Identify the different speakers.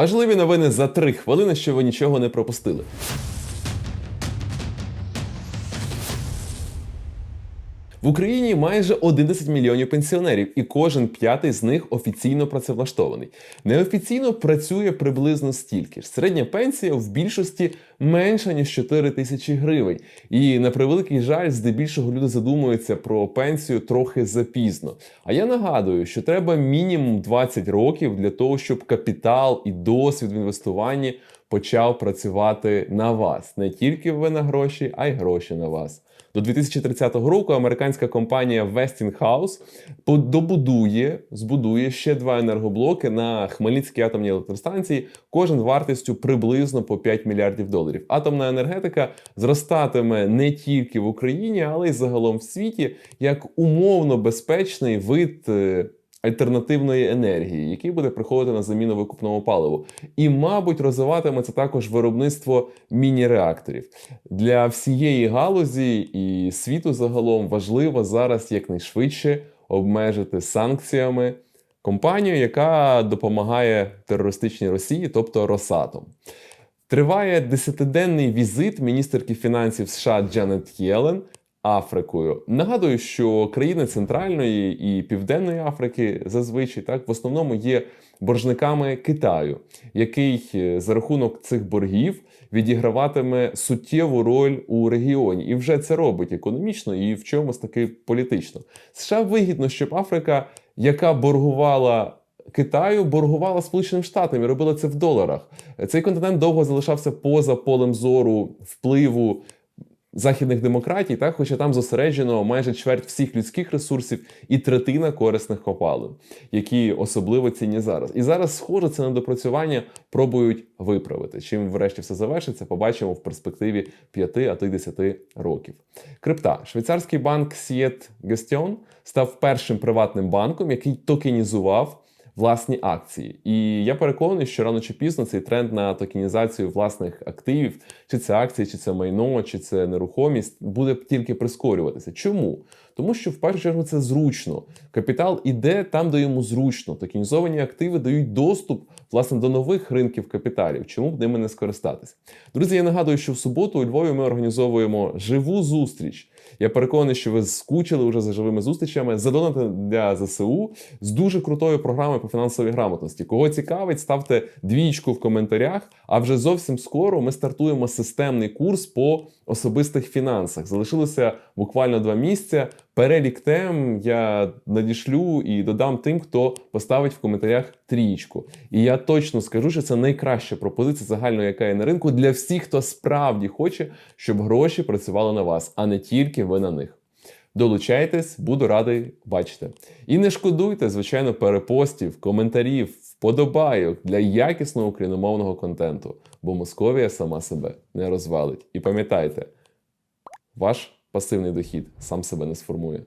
Speaker 1: Важливі новини за три хвилини, щоб ви нічого не пропустили. В Україні майже 11 мільйонів пенсіонерів, і кожен п'ятий з них офіційно працевлаштований. Неофіційно працює приблизно стільки ж. Середня пенсія в більшості менша ніж 4 тисячі гривень. І на превеликий жаль, здебільшого люди задумуються про пенсію трохи запізно. А я нагадую, що треба мінімум 20 років для того, щоб капітал і досвід в інвестуванні почав працювати на вас. Не тільки ви на гроші, а й гроші на вас. До 2030 року американська компанія Westinghouse добудує, збудує ще два енергоблоки на Хмельницькій атомній електростанції, кожен вартістю приблизно по 5 мільярдів доларів. Атомна енергетика зростатиме не тільки в Україні, але й загалом в світі як умовно безпечний вид. Альтернативної енергії, який буде приходити на заміну викупному паливу, і, мабуть, розвиватиметься також виробництво міні-реакторів для всієї галузі і світу загалом важливо зараз якнайшвидше обмежити санкціями компанію, яка допомагає терористичній Росії, тобто Росатом. Триває десятиденний візит міністерки фінансів США Джанет Єлен Африкою. Нагадую, що країни Центральної і Південної Африки зазвичай так в основному є боржниками Китаю, який е, за рахунок цих боргів відіграватиме суттєву роль у регіоні, і вже це робить економічно і в чомусь таки політично. США вигідно, щоб Африка, яка боргувала. Китаю боргувала Сполученим Штатам і робила це в доларах. Цей континент довго залишався поза полем зору впливу західних демократій, так, хоча там зосереджено майже чверть всіх людських ресурсів і третина корисних копалин, які особливо цінні зараз. І зараз, схоже, це недопрацювання пробують виправити. Чим врешті все завершиться, побачимо в перспективі 5, а то й 10 років. Крипта. Швейцарський банк Siet Gestion став першим приватним банком, який токенізував власні акції. І я переконаний, що рано чи пізно цей тренд на токенізацію власних активів, чи це акції, чи це майно, чи це нерухомість, буде тільки прискорюватися. Чому? Тому що в першу чергу це зручно. Капітал іде там, де йому зручно. Токенізовані активи дають доступ власне до нових ринків капіталів. Чому б ними не скористатися? Друзі, я нагадую, що в суботу у Львові ми організовуємо живу зустріч. Я переконаний, що ви скучили вже за живими зустрічами. Задонати для ЗСУ з дуже крутою програмою по фінансовій грамотності. Кого цікавить, ставте двічку в коментарях. А вже зовсім скоро ми стартуємо системний курс по особистих фінансах. Залишилося буквально два місця. Перелік тем я надішлю і додам тим, хто поставить в коментарях трієчку. І я точно скажу, що це найкраща пропозиція загально, яка є на ринку для всіх, хто справді хоче, щоб гроші працювали на вас, а не тільки ви на них. Долучайтесь, буду радий бачити. І не шкодуйте, звичайно, перепостів, коментарів, вподобайок для якісного україномовного контенту, бо Московія сама себе не розвалить. І пам'ятайте, ваш пасивний дохід сам себе не сформує.